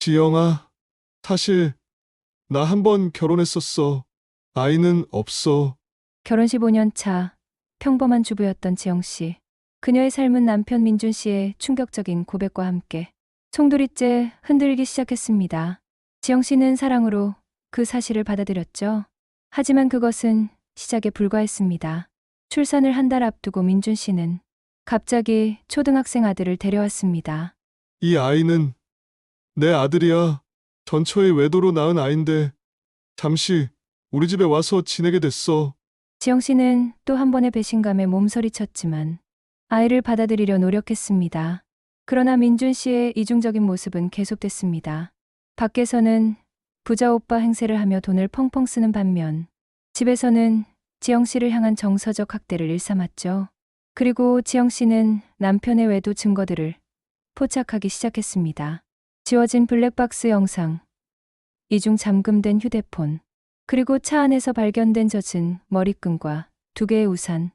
지영아, 사실 나 한 번 결혼했었어. 아이는 없어. 결혼 15년 차 평범한 주부였던 지영 씨. 그녀의 삶은 남편 민준 씨의 충격적인 고백과 함께 송두리째 흔들기 시작했습니다. 지영 씨는 사랑으로 그 사실을 받아들였죠. 하지만 그것은 시작에 불과했습니다. 출산을 한 달 앞두고 민준 씨는 갑자기 초등학생 아들을 데려왔습니다. 이 아이는 내 아들이야. 전처의 외도로 낳은 아인데 잠시 우리 집에 와서 지내게 됐어. 지영 씨는 또 한 번의 배신감에 몸서리쳤지만 아이를 받아들이려 노력했습니다. 그러나 민준 씨의 이중적인 모습은 계속됐습니다. 밖에서는 부자 오빠 행세를 하며 돈을 펑펑 쓰는 반면 집에서는 지영 씨를 향한 정서적 학대를 일삼았죠. 그리고 지영 씨는 남편의 외도 증거들을 포착하기 시작했습니다. 지워진 블랙박스 영상, 이중 잠금된 휴대폰, 그리고 차 안에서 발견된 젖은 머리끈과 두 개의 우산.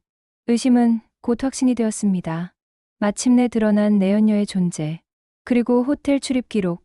의심은 곧 확신이 되었습니다. 마침내 드러난 내연녀의 존재, 그리고 호텔 출입 기록.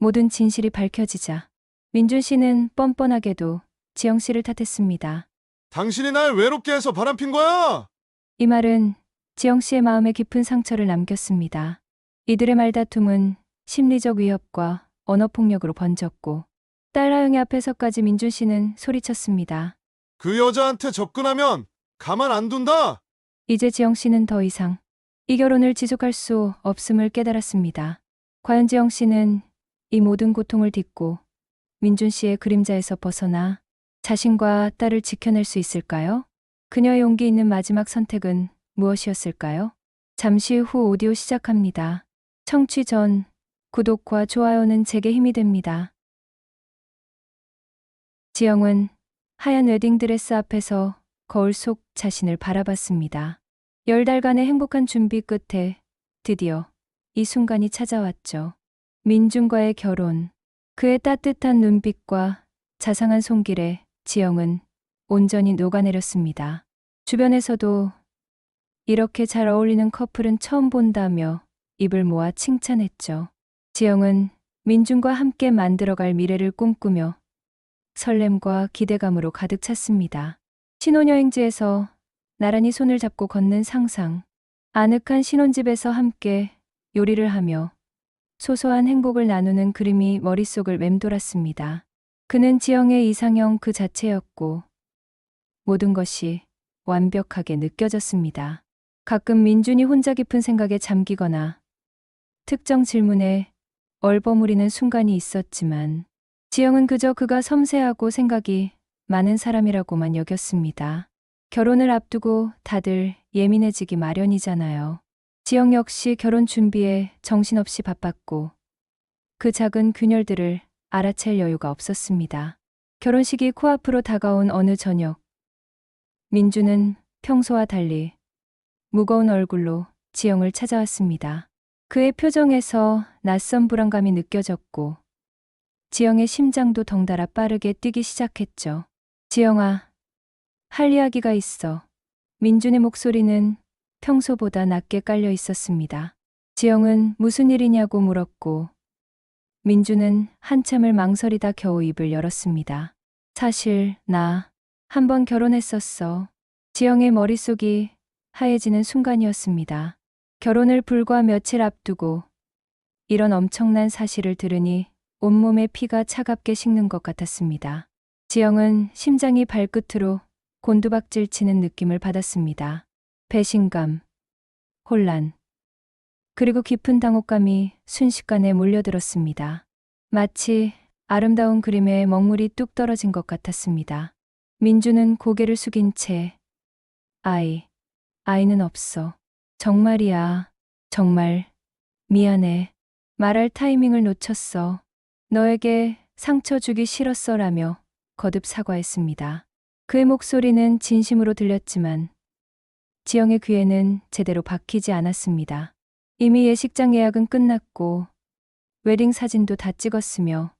모든 진실이 밝혀지자 민준 씨는 뻔뻔하게도 지영 씨를 탓했습니다. 당신이 날 외롭게 해서 바람핀 거야. 이 말은 지영 씨의 마음에 깊은 상처를 남겼습니다. 이들의 말다툼은 심리적 위협과 언어폭력으로 번졌고 딸 하영이 앞에서까지 민준 씨는 소리쳤습니다. 그 여자한테 접근하면 가만 안 둔다. 이제 지영 씨는 더 이상 이 결혼을 지속할 수 없음을 깨달았습니다. 과연 지영 씨는 이 모든 고통을 딛고 민준 씨의 그림자에서 벗어나 자신과 딸을 지켜낼 수 있을까요? 그녀의 용기 있는 마지막 선택은 무엇이었을까요? 잠시 후 오디오 시작합니다. 청취 전 구독과 좋아요는 제게 힘이 됩니다. 지영은 하얀 웨딩드레스 앞에서 거울 속 자신을 바라봤습니다. 열 달간의 행복한 준비 끝에 드디어 이 순간이 찾아왔죠. 민준과의 결혼. 그의 따뜻한 눈빛과 자상한 손길에 지영은 온전히 녹아내렸습니다. 주변에서도 이렇게 잘 어울리는 커플은 처음 본다며 입을 모아 칭찬했죠. 지영은 민준과 함께 만들어갈 미래를 꿈꾸며 설렘과 기대감으로 가득 찼습니다. 신혼여행지에서 나란히 손을 잡고 걷는 상상, 아늑한 신혼집에서 함께 요리를 하며 소소한 행복을 나누는 그림이 머릿속을 맴돌았습니다. 그는 지영의 이상형 그 자체였고 모든 것이 완벽하게 느껴졌습니다. 가끔 민준이 혼자 깊은 생각에 잠기거나 특정 질문에 얼버무리는 순간이 있었지만 지영은 그저 그가 섬세하고 생각이 많은 사람이라고만 여겼습니다. 결혼을 앞두고 다들 예민해지기 마련이잖아요. 지영 역시 결혼 준비에 정신없이 바빴고 그 작은 균열들을 알아챌 여유가 없었습니다. 결혼식이 코앞으로 다가온 어느 저녁 민주는 평소와 달리 무거운 얼굴로 지영을 찾아왔습니다. 그의 표정에서 낯선 불안감이 느껴졌고 지영의 심장도 덩달아 빠르게 뛰기 시작했죠. 지영아, 할 이야기가 있어. 민준의 목소리는 평소보다 낮게 깔려 있었습니다. 지영은 무슨 일이냐고 물었고, 민준은 한참을 망설이다 겨우 입을 열었습니다. 사실, 나, 한번 결혼했었어. 지영의 머릿속이 하얘지는 순간이었습니다. 결혼을 불과 며칠 앞두고, 이런 엄청난 사실을 들으니 온몸에 피가 차갑게 식는 것 같았습니다. 지영은 심장이 발끝으로 곤두박질 치는 느낌을 받았습니다. 배신감, 혼란, 그리고 깊은 당혹감이 순식간에 몰려들었습니다. 마치 아름다운 그림에 먹물이 뚝 떨어진 것 같았습니다. 민주는 고개를 숙인 채 아이, 아이는 없어. 정말이야. 정말 미안해. 말할 타이밍을 놓쳤어. 너에게 상처 주기 싫었어 라며 거듭 사과했습니다. 그의 목소리는 진심으로 들렸지만 지영의 귀에는 제대로 박히지 않았습니다. 이미 예식장 예약은 끝났고 웨딩 사진도 다 찍었으며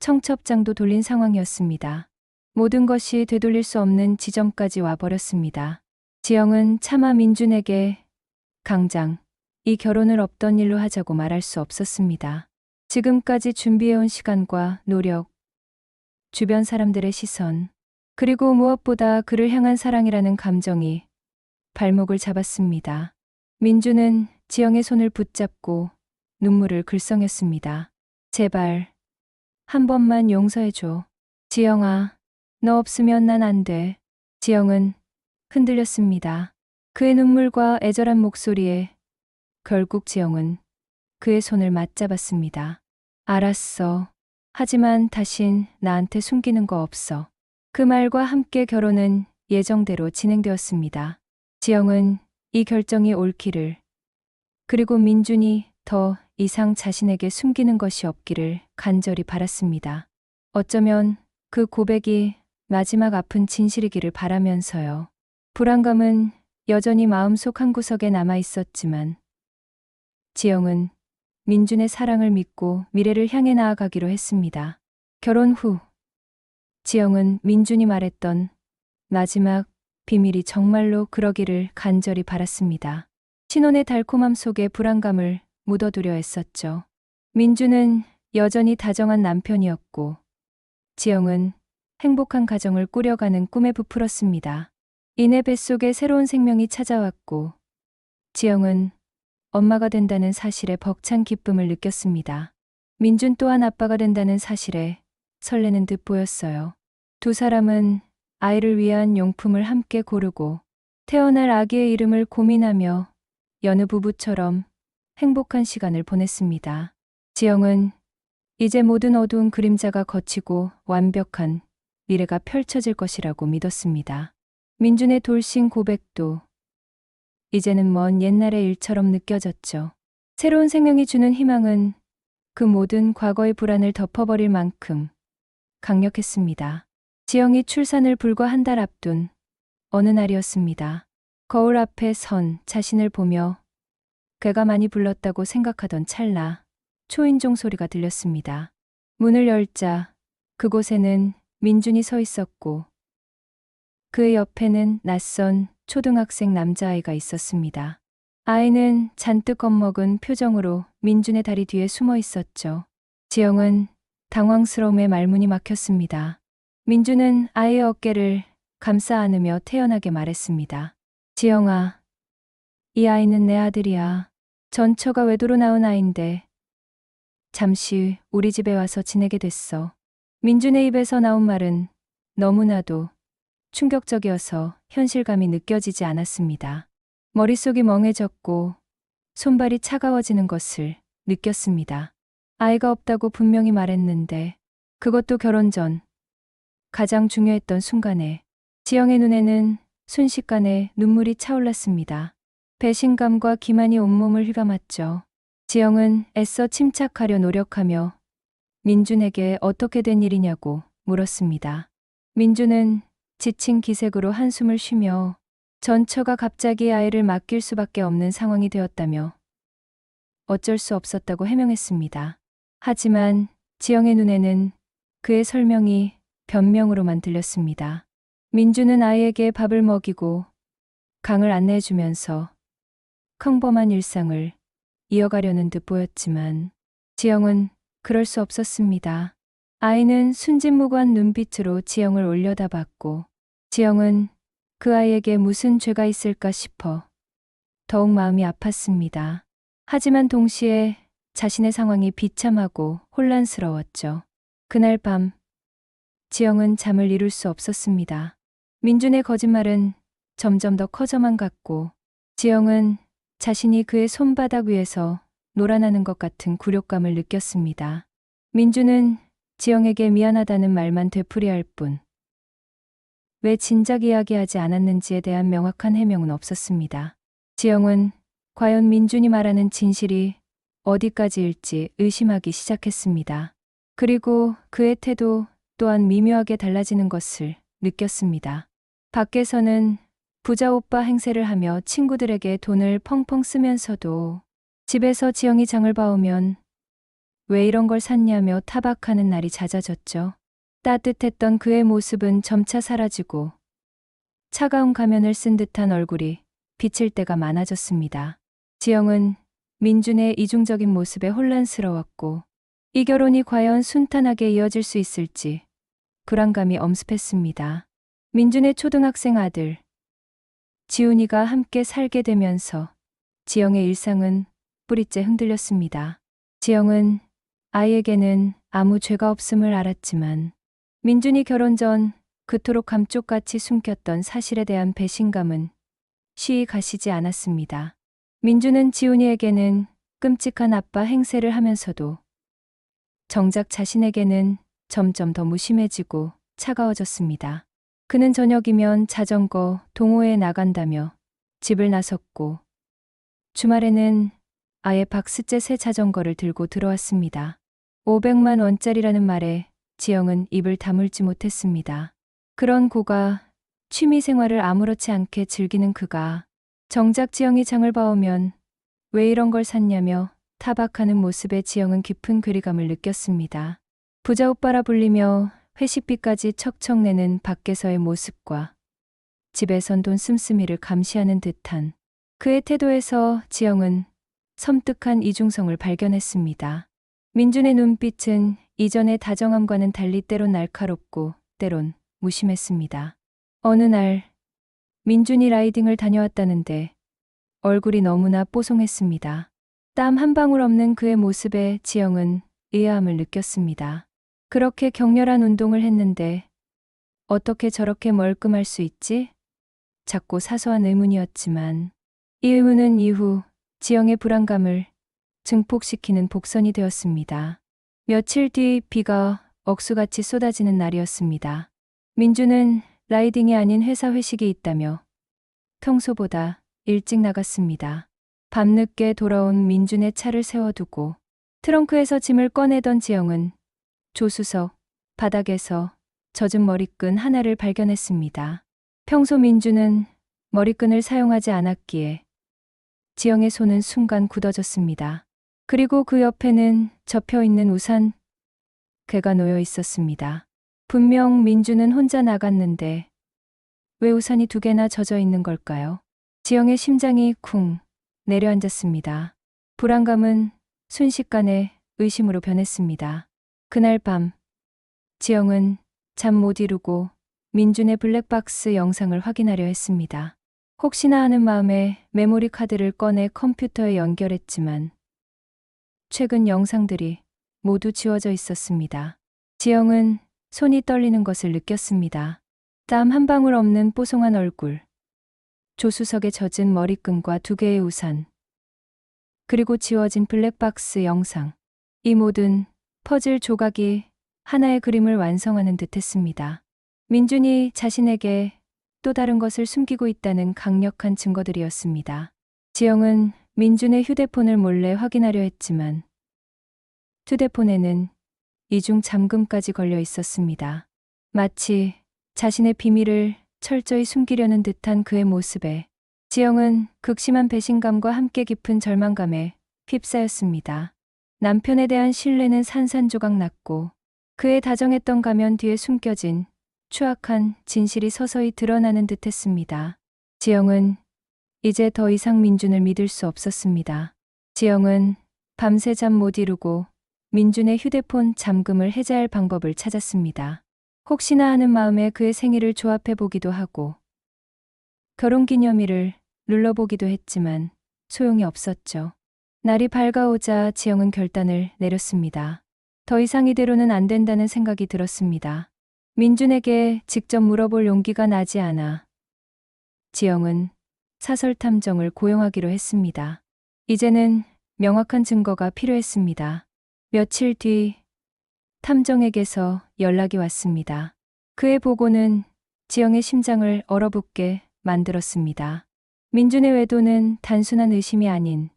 청첩장도 돌린 상황이었습니다. 모든 것이 되돌릴 수 없는 지점까지 와버렸습니다. 지영은 차마 민준에게 강장 이 결혼을 없던 일로 하자고 말할 수 없었습니다. 지금까지 준비해온 시간과 노력, 주변 사람들의 시선, 그리고 무엇보다 그를 향한 사랑이라는 감정이 발목을 잡았습니다. 민주는 지영의 손을 붙잡고 눈물을 글썽였습니다. 제발, 한 번만 용서해줘. 지영아, 너 없으면 난 안 돼. 지영은 흔들렸습니다. 그의 눈물과 애절한 목소리에 결국 지영은 그의 손을 맞잡았습니다. 알았어. 하지만 다신 나한테 숨기는 거 없어. 그 말과 함께 결혼은 예정대로 진행되었습니다. 지영은 이 결정이 옳기를, 그리고 민준이 더 이상 자신에게 숨기는 것이 없기를 간절히 바랐습니다. 어쩌면 그 고백이 마지막 아픈 진실이기를 바라면서요. 불안감은 여전히 마음속 한구석에 남아 있었지만, 지영은 민준의 사랑을 믿고 미래를 향해 나아가기로 했습니다. 결혼 후, 지영은 민준이 말했던 마지막 비밀이 정말로 그러기를 간절히 바랐습니다. 신혼의 달콤함 속에 불안감을 묻어두려 했었죠. 민준은 여전히 다정한 남편이었고, 지영은 행복한 가정을 꾸려가는 꿈에 부풀었습니다. 이내 뱃속에 새로운 생명이 찾아왔고, 지영은 엄마가 된다는 사실에 벅찬 기쁨을 느꼈습니다. 민준 또한 아빠가 된다는 사실에 설레는 듯 보였어요. 두 사람은 아이를 위한 용품을 함께 고르고 태어날 아기의 이름을 고민하며 여느 부부처럼 행복한 시간을 보냈습니다. 지영은 이제 모든 어두운 그림자가 걷히고 완벽한 미래가 펼쳐질 것이라고 믿었습니다. 민준의 돌싱 고백도 이제는 먼 옛날의 일처럼 느껴졌죠. 새로운 생명이 주는 희망은 그 모든 과거의 불안을 덮어버릴 만큼 강력했습니다. 지영이 출산을 불과 한 달 앞둔 어느 날이었습니다. 거울 앞에 선 자신을 보며 괴가 많이 불렀다고 생각하던 찰나 초인종 소리가 들렸습니다. 문을 열자 그곳에는 민준이 서 있었고 그의 옆에는 낯선 초등학생 남자아이가 있었습니다. 아이는 잔뜩 겁먹은 표정으로 민준의 다리 뒤에 숨어 있었죠. 지영은 당황스러움에 말문이 막혔습니다. 민준은 아이의 어깨를 감싸 안으며 태연하게 말했습니다. 지영아, 이 아이는 내 아들이야. 전처가 외도로 나온 아인데 잠시 우리 집에 와서 지내게 됐어. 민준의 입에서 나온 말은 너무나도 충격적이어서 현실감이 느껴지지 않았습니다. 머릿속이 멍해졌고 손발이 차가워지는 것을 느꼈습니다. 아이가 없다고 분명히 말했는데 그것도 결혼 전 가장 중요했던 순간에 지영의 눈에는 순식간에 눈물이 차올랐습니다. 배신감과 기만이 온몸을 휘감았죠. 지영은 애써 침착하려 노력하며 민준에게 어떻게 된 일이냐고 물었습니다. 민준은 지친 기색으로 한숨을 쉬며 전처가 갑자기 아이를 맡길 수밖에 없는 상황이 되었다며 어쩔 수 없었다고 해명했습니다. 하지만 지영의 눈에는 그의 설명이 변명으로만 들렸습니다. 민주는 아이에게 밥을 먹이고 강을 안내해주면서 평범한 일상을 이어가려는 듯 보였지만 지영은 그럴 수 없었습니다. 아이는 순진무구한 눈빛으로 지영을 올려다봤고 지영은 그 아이에게 무슨 죄가 있을까 싶어 더욱 마음이 아팠습니다. 하지만 동시에 자신의 상황이 비참하고 혼란스러웠죠. 그날 밤 지영은 잠을 이룰 수 없었습니다. 민준의 거짓말은 점점 더 커져만 갔고 지영은 자신이 그의 손바닥 위에서 놀아나는 것 같은 굴욕감을 느꼈습니다. 민준은 지영에게 미안하다는 말만 되풀이할 뿐. 왜 진작 이야기하지 않았는지에 대한 명확한 해명은 없었습니다. 지영은 과연 민준이 말하는 진실이 어디까지일지 의심하기 시작했습니다. 그리고 그의 태도 또한 미묘하게 달라지는 것을 느꼈습니다. 밖에서는 부자 오빠 행세를 하며 친구들에게 돈을 펑펑 쓰면서도 집에서 지영이 장을 봐오면 왜 이런 걸 샀냐며 타박하는 날이 잦아졌죠. 따뜻했던 그의 모습은 점차 사라지고 차가운 가면을 쓴 듯한 얼굴이 비칠 때가 많아졌습니다. 지영은 민준의 이중적인 모습에 혼란스러웠고 이 결혼이 과연 순탄하게 이어질 수 있을지 불안감이 엄습했습니다. 민준의 초등학생 아들 지훈이가 함께 살게 되면서 지영의 일상은 뿌리째 흔들렸습니다. 지영은 아이에게는 아무 죄가 없음을 알았지만 민준이 결혼 전 그토록 감쪽같이 숨겼던 사실에 대한 배신감은 쉬이 가시지 않았습니다. 민준은 지훈이에게는 끔찍한 아빠 행세를 하면서도 정작 자신에게는 점점 더 무심해지고 차가워졌습니다. 그는 저녁이면 자전거 동호회에 나간다며 집을 나섰고 주말에는 아예 박스째 새 자전거를 들고 들어왔습니다. 500만 원짜리라는 말에 지영은 입을 다물지 못했습니다. 그런 고가 취미 생활을 아무렇지 않게 즐기는 그가 정작 지영이 장을 봐오면 왜 이런 걸 샀냐며 타박하는 모습에 지영은 깊은 괴리감을 느꼈습니다. 부자 오빠라 불리며 회식비까지 척척 내는 밖에서의 모습과 집에선 돈 씀씀이를 감시하는 듯한 그의 태도에서 지영은 섬뜩한 이중성을 발견했습니다. 민준의 눈빛은 이전의 다정함과는 달리 때론 날카롭고 때론 무심했습니다. 어느 날 민준이 라이딩을 다녀왔다는데 얼굴이 너무나 뽀송했습니다. 땀 한 방울 없는 그의 모습에 지영은 의아함을 느꼈습니다. 그렇게 격렬한 운동을 했는데 어떻게 저렇게 멀끔할 수 있지? 작고 사소한 의문이었지만 이 의문은 이후 지영의 불안감을 증폭시키는 복선이 되었습니다. 며칠 뒤 비가 억수같이 쏟아지는 날이었습니다. 민주는 라이딩이 아닌 회사 회식이 있다며 평소보다 일찍 나갔습니다. 밤늦게 돌아온 민준의 차를 세워두고 트렁크에서 짐을 꺼내던 지영은 조수석 바닥에서 젖은 머리끈 하나를 발견했습니다. 평소 민주는 머리끈을 사용하지 않았기에 지영의 손은 순간 굳어졌습니다. 그리고 그 옆에는 접혀 있는 우산 괴가 놓여 있었습니다. 분명 민주는 혼자 나갔는데 왜 우산이 두 개나 젖어 있는 걸까요? 지영의 심장이 쿵 내려앉았습니다. 불안감은 순식간에 의심으로 변했습니다. 그날 밤 지영은 잠 못 이루고 민준의 블랙박스 영상을 확인하려 했습니다. 혹시나 하는 마음에 메모리 카드를 꺼내 컴퓨터에 연결했지만 최근 영상들이 모두 지워져 있었습니다. 지영은 손이 떨리는 것을 느꼈습니다. 땀 한 방울 없는 뽀송한 얼굴, 조수석에 젖은 머리끈과 두 개의 우산, 그리고 지워진 블랙박스 영상. 이 모든 퍼즐 조각이 하나의 그림을 완성하는 듯 했습니다. 민준이 자신에게 또 다른 것을 숨기고 있다는 강력한 증거들이었습니다. 지영은 민준의 휴대폰을 몰래 확인하려 했지만 휴대폰에는 이중 잠금까지 걸려 있었습니다. 마치 자신의 비밀을 철저히 숨기려는 듯한 그의 모습에 지영은 극심한 배신감과 함께 깊은 절망감에 휩싸였습니다. 남편에 대한 신뢰는 산산조각 났고 그의 다정했던 가면 뒤에 숨겨진 추악한 진실이 서서히 드러나는 듯 했습니다. 지영은 이제 더 이상 민준을 믿을 수 없었습니다. 지영은 밤새 잠 못 이루고 민준의 휴대폰 잠금을 해제할 방법을 찾았습니다. 혹시나 하는 마음에 그의 생일을 조합해 보기도 하고 결혼 기념일을 눌러보기도 했지만 소용이 없었죠. 날이 밝아오자 지영은 결단을 내렸습니다. 더 이상 이대로는 안 된다는 생각이 들었습니다. 민준에게 직접 물어볼 용기가 나지 않아 지영은 사설 탐정을 고용하기로 했습니다. 이제는 명확한 증거가 필요했습니다. 며칠 뒤 탐정에게서 연락이 왔습니다. 그의 보고는 지영의 심장을 얼어붙게 만들었습니다. 민준의 외도는 단순한 의심이 아닌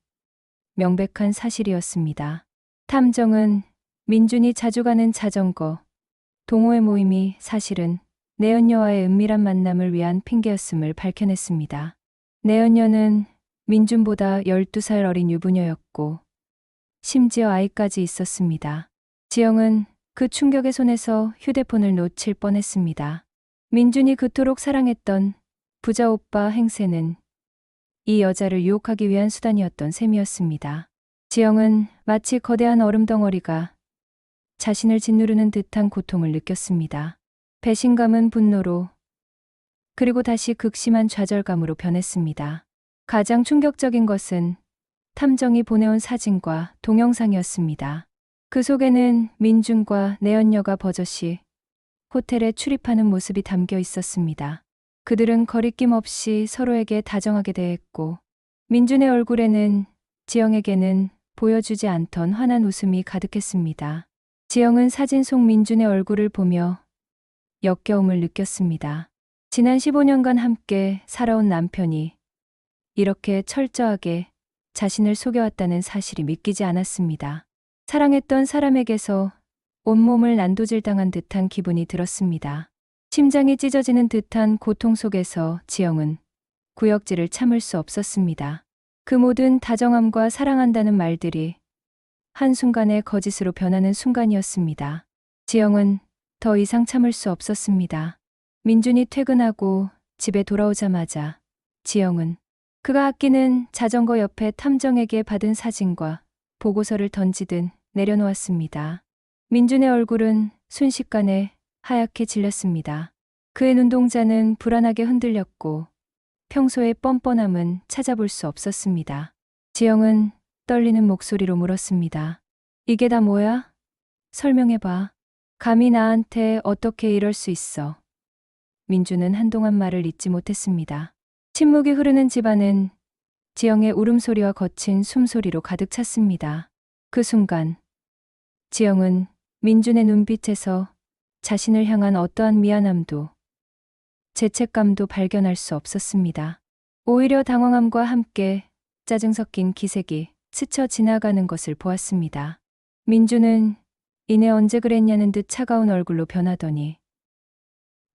명백한 사실이었습니다. 탐정은 민준이 자주 가는 자전거, 동호회 모임이 사실은 내연녀와의 은밀한 만남을 위한 핑계였음을 밝혀냈습니다. 내연녀는 민준보다 12살 어린 유부녀였고, 심지어 아이까지 있었습니다. 지영은 그 충격의 손에서 휴대폰을 놓칠 뻔했습니다. 민준이 그토록 사랑했던 부자 오빠 행세는 이 여자를 유혹하기 위한 수단이었던 셈이었습니다. 지영은 마치 거대한 얼음 덩어리가 자신을 짓누르는 듯한 고통을 느꼈습니다. 배신감은 분노로 그리고 다시 극심한 좌절감으로 변했습니다. 가장 충격적인 것은 탐정이 보내온 사진과 동영상이었습니다. 그 속에는 민준과 내연녀가 버젓이 호텔에 출입하는 모습이 담겨 있었습니다. 그들은 거리낌 없이 서로에게 다정하게 대했고 민준의 얼굴에는 지영에게는 보여주지 않던 환한 웃음이 가득했습니다. 지영은 사진 속 민준의 얼굴을 보며 역겨움을 느꼈습니다. 지난 15년간 함께 살아온 남편이 이렇게 철저하게 자신을 속여왔다는 사실이 믿기지 않았습니다. 사랑했던 사람에게서 온몸을 난도질 당한 듯한 기분이 들었습니다. 심장이 찢어지는 듯한 고통 속에서 지영은 구역질을 참을 수 없었습니다. 그 모든 다정함과 사랑한다는 말들이 한순간에 거짓으로 변하는 순간이었습니다. 지영은 더 이상 참을 수 없었습니다. 민준이 퇴근하고 집에 돌아오자마자 지영은 그가 아끼는 자전거 옆에 탐정에게 받은 사진과 보고서를 던지듯 내려놓았습니다. 민준의 얼굴은 순식간에 하얗게 질렸습니다. 그의 눈동자는 불안하게 흔들렸고 평소의 뻔뻔함은 찾아볼 수 없었습니다. 지영은 떨리는 목소리로 물었습니다. 이게 다 뭐야? 설명해봐. 감히 나한테 어떻게 이럴 수 있어? 민주는 한동안 말을 잇지 못했습니다. 침묵이 흐르는 집안은 지영의 울음소리와 거친 숨소리로 가득 찼습니다. 그 순간 지영은 민준의 눈빛에서 자신을 향한 어떠한 미안함도 죄책감도 발견할 수 없었습니다. 오히려 당황함과 함께 짜증 섞인 기색이 스쳐 지나가는 것을 보았습니다. 민주는 이내 언제 그랬냐는 듯 차가운 얼굴로 변하더니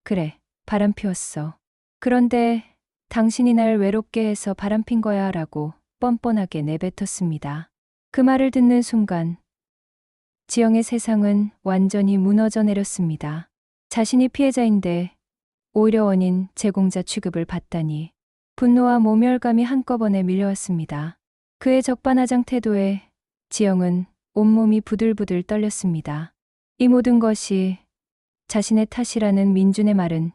그래, 바람 피웠어. 그런데 당신이 날 외롭게 해서 바람 핀 거야 라고 뻔뻔하게 내뱉었습니다. 그 말을 듣는 순간 지영의 세상은 완전히 무너져 내렸습니다. 자신이 피해자인데 오히려 원인 제공자 취급을 받다니 분노와 모멸감이 한꺼번에 밀려왔습니다. 그의 적반하장 태도에 지영은 온몸이 부들부들 떨렸습니다. 이 모든 것이 자신의 탓이라는 민준의 말은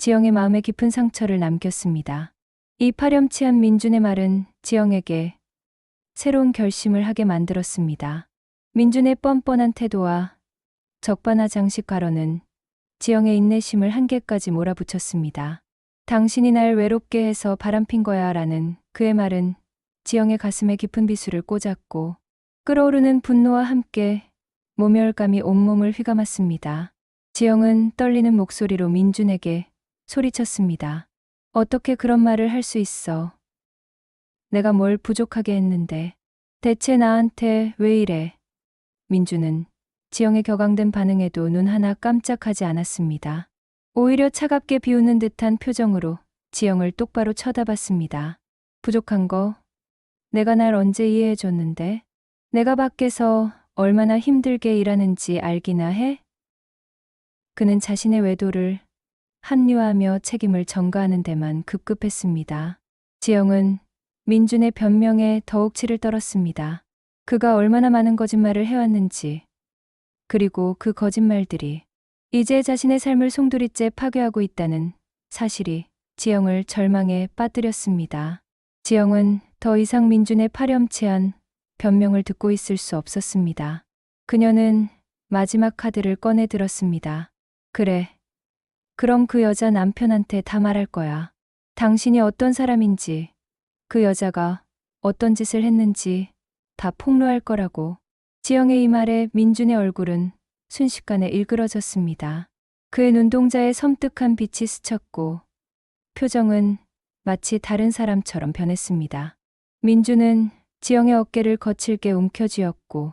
지영의 마음에 깊은 상처를 남겼습니다. 이 파렴치한 민준의 말은 지영에게 새로운 결심을 하게 만들었습니다. 민준의 뻔뻔한 태도와 적반하장식 발언은 지영의 인내심을 한계까지 몰아붙였습니다. 당신이 날 외롭게 해서 바람핀 거야 라는 그의 말은 지영의 가슴에 깊은 비수를 꽂았고 끓어오르는 분노와 함께 모멸감이 온몸을 휘감았습니다. 지영은 떨리는 목소리로 민준에게 소리쳤습니다. 어떻게 그런 말을 할 수 있어? 내가 뭘 부족하게 했는데 대체 나한테 왜 이래? 민주는 지영의 격앙된 반응에도 눈 하나 깜짝하지 않았습니다. 오히려 차갑게 비웃는 듯한 표정으로 지영을 똑바로 쳐다봤습니다. 부족한 거 내가 날 언제 이해해 줬는데 내가 밖에서 얼마나 힘들게 일하는지 알기나 해? 그는 자신의 외도를 합리화하며 책임을 전가하는 데만 급급했습니다. 지영은 민준의 변명에 더욱 치를 떨었습니다. 그가 얼마나 많은 거짓말을 해왔는지, 그리고 그 거짓말들이 이제 자신의 삶을 송두리째 파괴하고 있다는 사실이 지영을 절망에 빠뜨렸습니다. 지영은 더 이상 민준의 파렴치한 변명을 듣고 있을 수 없었습니다. 그녀는 마지막 카드를 꺼내 들었습니다. 그래. 그럼 그 여자 남편한테 다 말할 거야. 당신이 어떤 사람인지, 그 여자가 어떤 짓을 했는지 다 폭로할 거라고. 지영의 이 말에 민준의 얼굴은 순식간에 일그러졌습니다. 그의 눈동자에 섬뜩한 빛이 스쳤고 표정은 마치 다른 사람처럼 변했습니다. 민준은 지영의 어깨를 거칠게 움켜쥐었고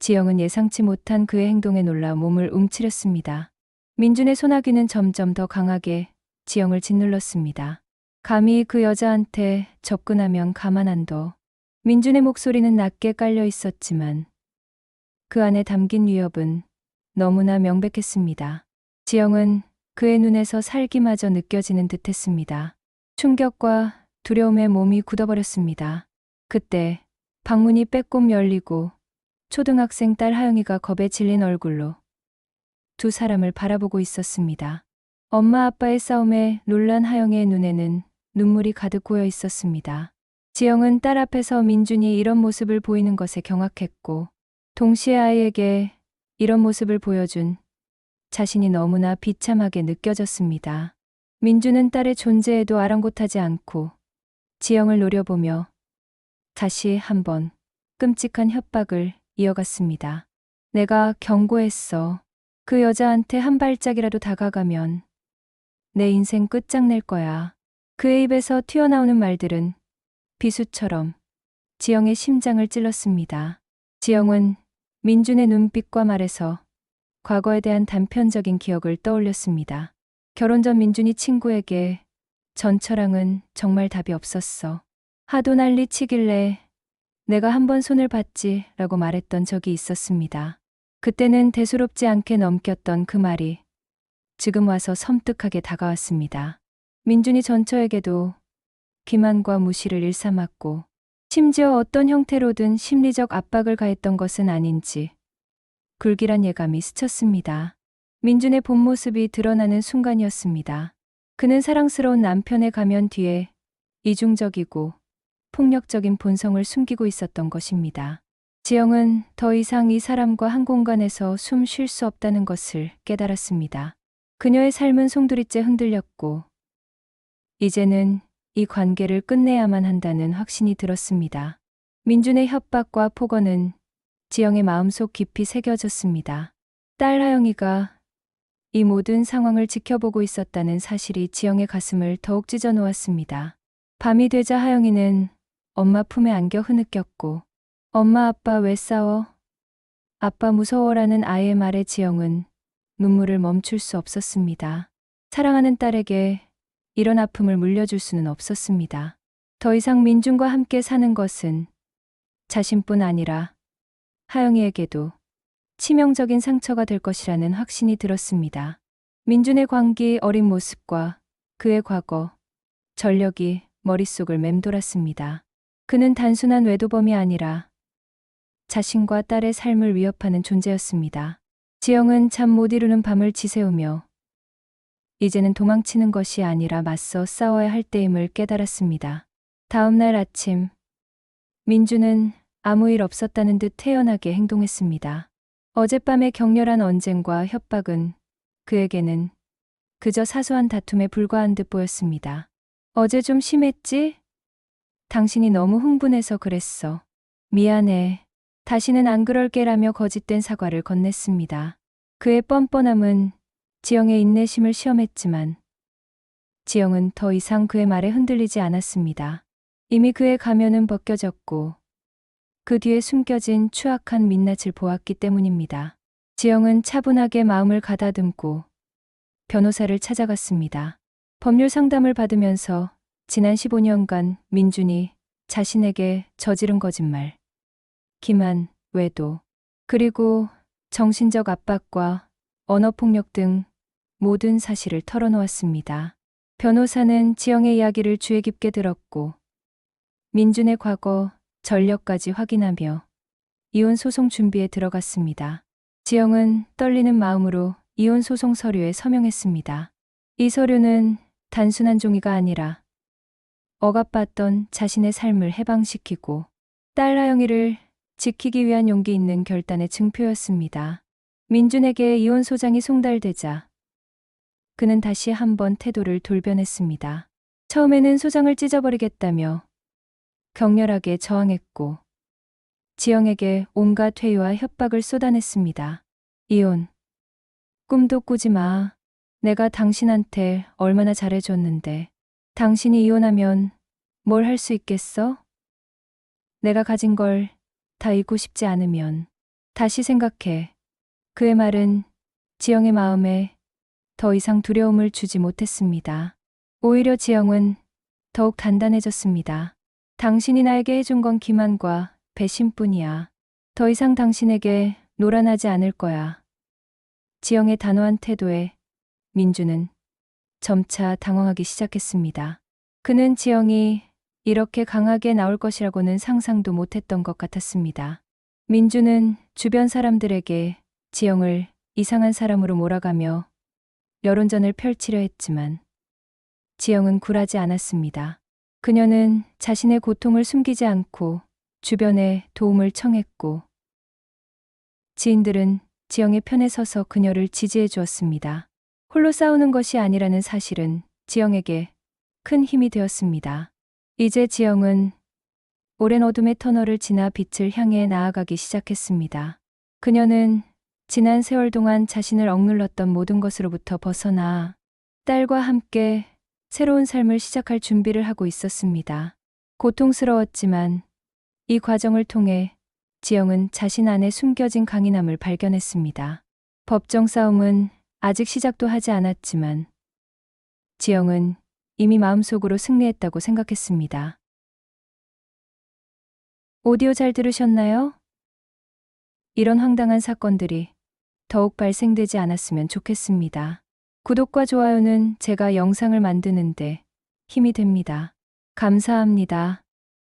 지영은 예상치 못한 그의 행동에 놀라 몸을 움츠렸습니다. 민준의 소나기는 점점 더 강하게 지영을 짓눌렀습니다. 감히 그 여자한테 접근하면 가만 안 둬. 민준의 목소리는 낮게 깔려 있었지만 그 안에 담긴 위협은 너무나 명백했습니다. 지영은 그의 눈에서 살기마저 느껴지는 듯 했습니다. 충격과 두려움에 몸이 굳어버렸습니다. 그때 방문이 빼꼼 열리고 초등학생 딸 하영이가 겁에 질린 얼굴로 두 사람을 바라보고 있었습니다. 엄마 아빠의 싸움에 놀란 하영이의 눈에는 눈물이 가득 고여 있었습니다. 지영은 딸 앞에서 민준이 이런 모습을 보이는 것에 경악했고, 동시에 아이에게 이런 모습을 보여준 자신이 너무나 비참하게 느껴졌습니다. 민준은 딸의 존재에도 아랑곳하지 않고 지영을 노려보며 다시 한번 끔찍한 협박을 이어갔습니다. 내가 경고했어. 그 여자한테 한 발짝이라도 다가가면 내 인생 끝장낼 거야. 그의 입에서 튀어나오는 말들은 비수처럼 지영의 심장을 찔렀습니다. 지영은 민준의 눈빛과 말에서 과거에 대한 단편적인 기억을 떠올렸습니다. 결혼 전 민준이 친구에게 전처랑은 정말 답이 없었어. 하도 난리 치길래 내가 한번 손을 봤지 라고 말했던 적이 있었습니다. 그때는 대수롭지 않게 넘겼던 그 말이 지금 와서 섬뜩하게 다가왔습니다. 민준이 전처에게도 기만과 무시를 일삼았고 심지어 어떤 형태로든 심리적 압박을 가했던 것은 아닌지 굴길한 예감이 스쳤습니다. 민준의 본 모습이 드러나는 순간이었습니다. 그는 사랑스러운 남편의 가면 뒤에 이중적이고 폭력적인 본성을 숨기고 있었던 것입니다. 지영은 더 이상 이 사람과 한 공간에서 숨 쉴 수 없다는 것을 깨달았습니다. 그녀의 삶은 송두리째 흔들렸고, 이제는 이 관계를 끝내야만 한다는 확신이 들었습니다. 민준의 협박과 폭언은 지영의 마음속 깊이 새겨졌습니다. 딸 하영이가 이 모든 상황을 지켜보고 있었다는 사실이 지영의 가슴을 더욱 찢어 놓았습니다. 밤이 되자 하영이는 엄마 품에 안겨 흐느꼈고, 엄마 아빠 왜 싸워? 아빠 무서워라는 아이의 말에 지영은 눈물을 멈출 수 없었습니다. 사랑하는 딸에게 이런 아픔을 물려줄 수는 없었습니다. 더 이상 민준과 함께 사는 것은 자신뿐 아니라 하영이에게도 치명적인 상처가 될 것이라는 확신이 들었습니다. 민준의 광기 어린 모습과 그의 과거, 전력이 머릿속을 맴돌았습니다. 그는 단순한 외도범이 아니라 자신과 딸의 삶을 위협하는 존재였습니다. 지영은 잠 못 이루는 밤을 지새우며 이제는 도망치는 것이 아니라 맞서 싸워야 할 때임을 깨달았습니다. 다음 날 아침, 민주는 아무 일 없었다는 듯 태연하게 행동했습니다. 어젯밤의 격렬한 언쟁과 협박은 그에게는 그저 사소한 다툼에 불과한 듯 보였습니다. 어제 좀 심했지? 당신이 너무 흥분해서 그랬어. 미안해. 다시는 안 그럴게라며 거짓된 사과를 건넸습니다. 그의 뻔뻔함은 지영의 인내심을 시험했지만 지영은 더 이상 그의 말에 흔들리지 않았습니다. 이미 그의 가면은 벗겨졌고 그 뒤에 숨겨진 추악한 민낯을 보았기 때문입니다. 지영은 차분하게 마음을 가다듬고 변호사를 찾아갔습니다. 법률 상담을 받으면서 지난 15년간 민준이 자신에게 저지른 거짓말, 기만, 외도, 그리고 정신적 압박과 언어폭력 등 모든 사실을 털어놓았습니다. 변호사는 지영의 이야기를 주의 깊게 들었고, 민준의 과거, 전력까지 확인하며 이혼 소송 준비에 들어갔습니다. 지영은 떨리는 마음으로 이혼 소송 서류에 서명했습니다. 이 서류는 단순한 종이가 아니라 억압받던 자신의 삶을 해방시키고 딸 하영이를 지키기 위한 용기 있는 결단의 증표였습니다. 민준에게 이혼 소장이 송달되자 그는 다시 한번 태도를 돌변했습니다. 처음에는 소장을 찢어버리겠다며 격렬하게 저항했고 지영에게 온갖 회유와 협박을 쏟아냈습니다. 이혼. 꿈도 꾸지 마. 내가 당신한테 얼마나 잘해줬는데. 당신이 이혼하면 뭘 할 수 있겠어? 내가 가진 걸 다 잃고 싶지 않으면 다시 생각해. 그의 말은 지영의 마음에 더 이상 두려움을 주지 못했습니다. 오히려 지영은 더욱 단단해졌습니다. 당신이 나에게 해준 건 기만과 배신뿐이야. 더 이상 당신에게 노란하지 않을 거야. 지영의 단호한 태도에 민주는 점차 당황하기 시작했습니다. 그는 지영이 이렇게 강하게 나올 것이라고는 상상도 못했던 것 같았습니다. 민주는 주변 사람들에게 지영을 이상한 사람으로 몰아가며 여론전을 펼치려 했지만 지영은 굴하지 않았습니다. 그녀는 자신의 고통을 숨기지 않고 주변에 도움을 청했고 지인들은 지영의 편에 서서 그녀를 지지해 주었습니다. 홀로 싸우는 것이 아니라는 사실은 지영에게 큰 힘이 되었습니다. 이제 지영은 오랜 어둠의 터널을 지나 빛을 향해 나아가기 시작했습니다. 그녀는 지난 세월 동안 자신을 억눌렀던 모든 것으로부터 벗어나 딸과 함께 새로운 삶을 시작할 준비를 하고 있었습니다. 고통스러웠지만 이 과정을 통해 지영은 자신 안에 숨겨진 강인함을 발견했습니다. 법정 싸움은 아직 시작도 하지 않았지만 지영은 이미 마음속으로 승리했다고 생각했습니다. 오디오 잘 들으셨나요? 이런 황당한 사건들이 더욱 발생되지 않았으면 좋겠습니다. 구독과 좋아요는 제가 영상을 만드는데 힘이 됩니다. 감사합니다.